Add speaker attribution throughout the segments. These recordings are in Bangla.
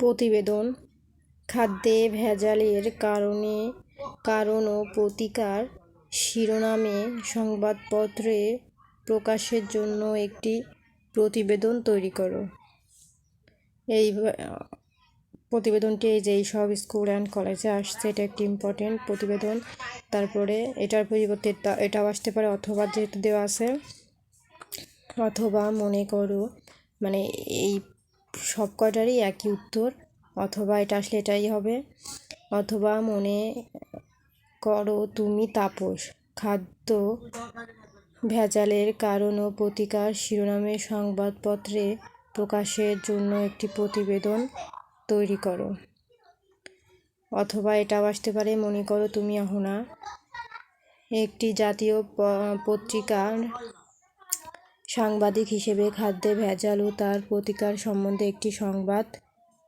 Speaker 1: প্রতিবেদন। খাদ্যে ভেজালের কারণে, কারণ ও প্রতিকার শিরোনামে সংবাদপত্রে প্রকাশের জন্য একটি প্রতিবেদন তৈরি করো। এই প্রতিবেদনটি এই যে সব স্কুল অ্যান্ড কলেজে আসছে, এটা একটি ইম্পর্টেন্ট প্রতিবেদন। তারপরে এটার পরিবর্তে এটাও আসতে পারে অথবা যেহেতু দেওয়া আছে, অথবা মনে করো মানে এই সব কয়টারই একই উত্তর, অথবা এটা আসলে এটাই হবে। অথবা মনে করো তুমি তাপস, খাদ্য ভেজালের কারণ ও প্রতিকার শিরোনামে সংবাদপত্রে প্রকাশের জন্য একটি প্রতিবেদন তৈরি করো। অথবা এটাও আসতে পারে, মনে করো তুমি অহনা একটি জাতীয় পত্রিকার সাংবাদিক হিসেবে খাদ্যে ভেজাল ও তার প্রতিকার সম্বন্ধে একটি সংবাদ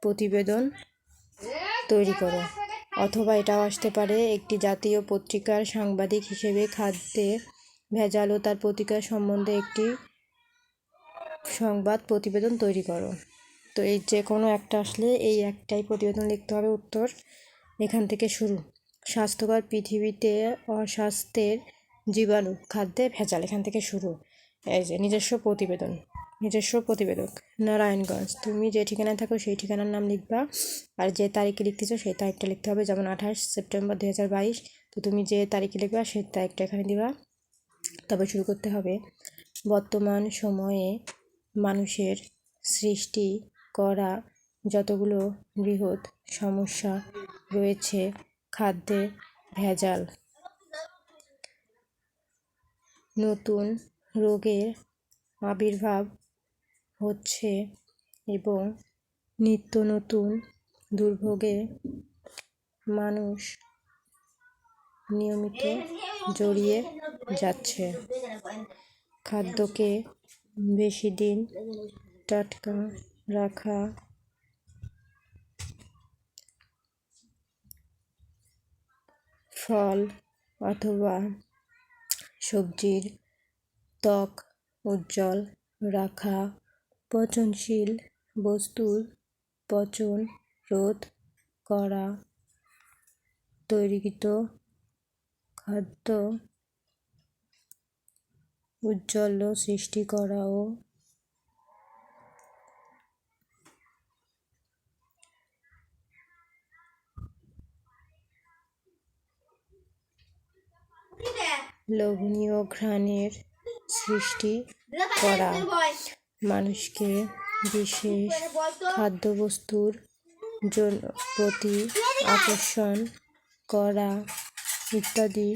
Speaker 1: প্রতিবেদন তৈরি করো। অথবা এটাও আসতে পারে, একটি জাতীয় পত্রিকার সাংবাদিক হিসেবে খাদ্যে ভেজাল ও তার প্রতিকার সম্বন্ধে একটি সংবাদ প্রতিবেদন তৈরি করো। তো এই যে কোনো একটা আসলে এই একটাই প্রতিবেদন লিখতে হবে, উত্তর এখান থেকে শুরু। স্বাস্থ্যকর পৃথিবীতে অস্বাস্থ্যের জীবাণু খাদ্যে ভেজাল, এখান থেকে শুরু। এই যে, নিজস্ব প্রতিবেদন, নিজস্ব প্রতিবেদক, নারায়ণগঞ্জ। তুমি যে ঠিকানায় থাকো, সেই ঠিকানার নাম লিখবা। আর যে তারিখে লিখতেছো, সেই তারিখটা লিখতে হবে। যেমন আঠাশ সেপ্টেম্বর দু হাজার বাইশ, তো তুমি যে তারিখে লিখবা, সেই তারিখটা এখানে দিবা। তবে শুরু করতে হবে। বর্তমান সময়ে মানুষের সৃষ্টি করা যতগুলো বৃহৎ সমস্যা রয়েছে, খাদ্যে ভেজাল, নতুন রোগের আবির্ভাব হচ্ছে এবং নিত্য নতুন দুর্ভোগে মানুষ নিয়মিত জড়িয়ে যাচ্ছে। খাদ্যকে বেশি দিন টাটকা রাখা ফল অথবা সবজির ত্বক উজ্জ্বল রাখা পচনশীল বস্তুর পচন রোধ করা তৈরিকৃত খাদ্য উজ্জ্বল সৃষ্টি করা ও লোভনীয় ঘ্রাণের সৃষ্টি করা। মানুষকে বিশেষ খাদ্যবস্তুর জন্য প্রতি আকর্ষণ করা ইত্যাদি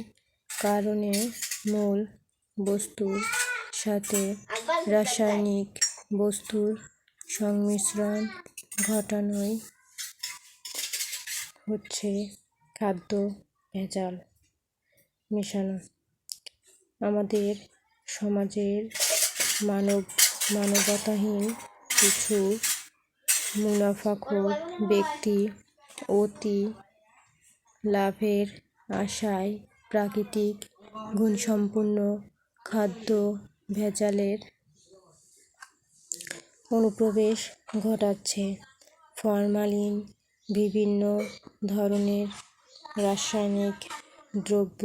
Speaker 1: কারণে মূল বস্তুর সাথে রাসায়নিক বস্তুর সংমিশ্রণ ঘটানোই হচ্ছে খাদ্য ভেজাল মেশানো। আমাদের সমাজের মানব, মানবতাহীন কিছু মুনাফাখোর ব্যক্তি অতি লাভের আশায় প্রাকৃতিক গুণসম্পন্ন খাদ্য ভেজালের অনুপ্রবেশ ঘটাচ্ছে। ফরমালিন বিভিন্ন ধরনের রাসায়নিক দ্রব্য,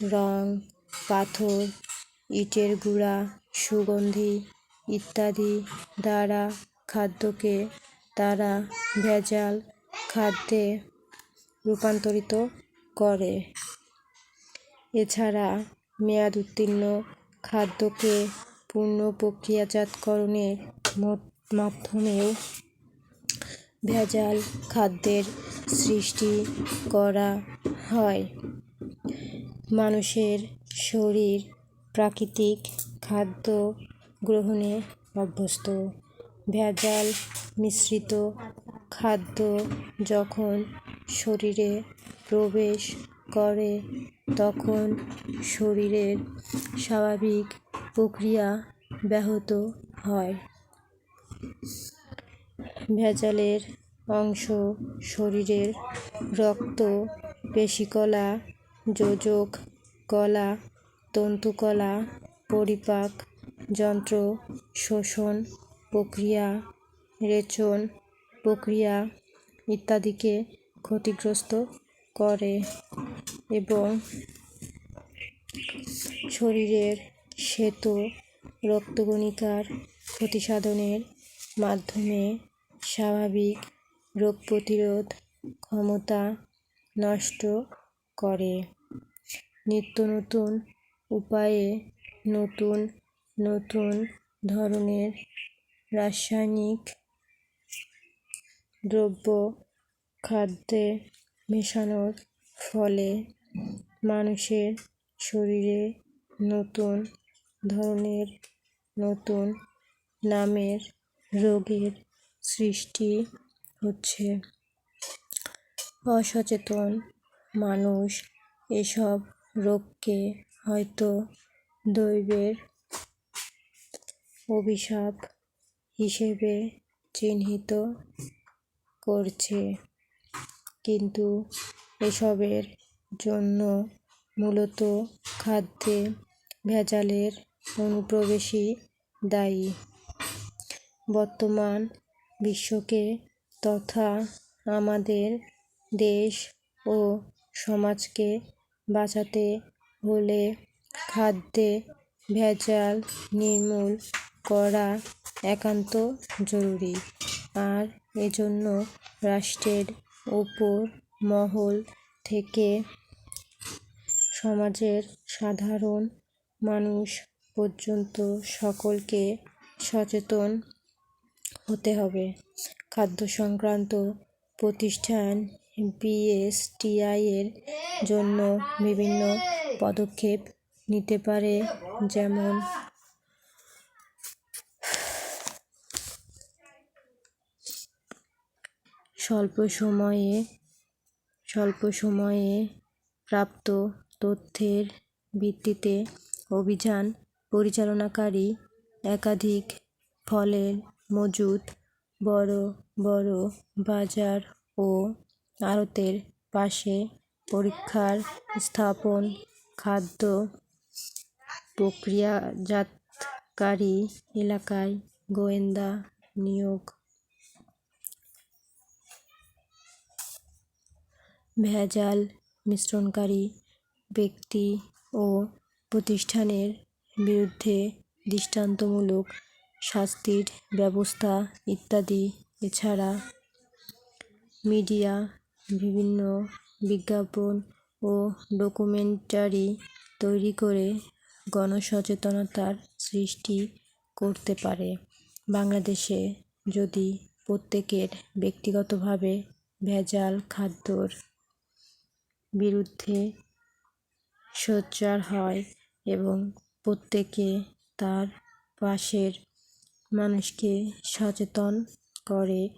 Speaker 1: রং, পাথর ইটের গুঁড়া, সুগন্ধি ইত্যাদি দ্বারা খাদ্যকে তারা ভেজাল খাদ্যে রূপান্তরিত করে। এছাড়া মেয়াদ উত্তীর্ণ খাদ্যকে পূর্ণ প্রক্রিয়াজাতকরণের মাধ্যমেও ভেজাল খাদ্যের সৃষ্টি করা হয়। মানুষের শরীর প্রাকৃতিক খাদ্য গ্রহণে অভ্যস্ত। ভেজাল মিশ্রিত খাদ্য যখন শরীরে প্রবেশ করে, তখন শরীরের স্বাভাবিক প্রক্রিয়া ব্যাহত হয়। ভেজালের অংশ শরীরের রক্ত, পেশিকলা, যোজক কলা তন্তুকলা, পরিপাক, যন্ত্র, শোষণ, প্রক্রিয়া, রেচন, প্রক্রিয়া ইত্যাদিকে ক্ষতিগ্রস্ত করে এবং শরীরের শ্বেত রক্তকণিকার ক্ষতিসাধনের মাধ্যমে স্বাভাবিক রোগ প্রতিরোধ ক্ষমতা নষ্ট করে। নিত্য নতুন উপায়ে নতুন নতুন ধরনের রাসায়নিক দ্রব্য খাদ্যে মেশানোর ফলে মানুষের শরীরে নতুন ধরনের, নতুন নামের রোগের সৃষ্টি হচ্ছে। অসচেতন মানুষ এসব রোগকে হয়তো দৈবের অভিশাপ হিসেবে চিহ্নিত করছে। কিন্তু এসবের জন্য মূলত খাদ্যে ভেজালের অনুপ্রবেশই দায়ী। বর্তমান বিশ্বকে তথা আমাদের দেশ ও সমাজকে বাঁচাতে হলে খাদ্যে ভেজাল নির্মূল করা একান্ত জরুরি। আর এজন্য রাষ্ট্রের ওপর মহল থেকে সমাজের সাধারণ মানুষ পর্যন্ত সকলকে সচেতন হতে হবে। খাদ্য সংক্রান্ত প্রতিষ্ঠান বিএসটিআই এর জন্য বিভিন্ন পদক্ষেপ নিতে পারে, যেমন স্বল্প সময়ে স্বল্প সময়ে প্রাপ্ত তথ্যের ভিত্তিতে অভিযান পরিচালনাকারী একাধিক ফলের মজুত বড় বড় বাজার ও আড়তের পাশে পরীক্ষার স্থাপন, খাদ্য প্রক্রিয়াজাতকারী এলাকায় গোয়েন্দা নিয়োগ। ভেজাল মিশ্রণকারী ব্যক্তি ও প্রতিষ্ঠানের বিরুদ্ধে দৃষ্টান্তমূলক শাস্তির ব্যবস্থা ইত্যাদি। এছাড়া মিডিয়া বিভিন্ন বিজ্ঞাপন ও ডকুমেন্টারি তৈরি করে গণসচেতনতার সৃষ্টি করতে পারে। বাংলাদেশে যদি প্রত্যেকের ব্যক্তিগতভাবে ভেজাল খাদ্যর বিরুদ্ধে সোচ্চার হয় এবং প্রত্যেকে তার পাশের মানুষকে সচেতন করে,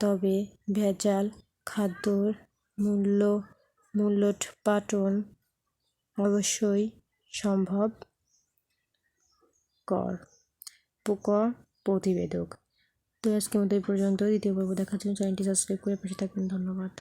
Speaker 1: তবে ভেজাল খাদ্যর মূল্য মূল্যোৎপাটন অবশ্যই সম্ভব কর। পোক প্রতিবেদক। তো আজকে এই পর্যন্ত দ্বিতীয় পর্ব দেখার জন্য চ্যানেলটি সাবস্ক্রাইব করে পাশে থাকবেন। ধন্যবাদ।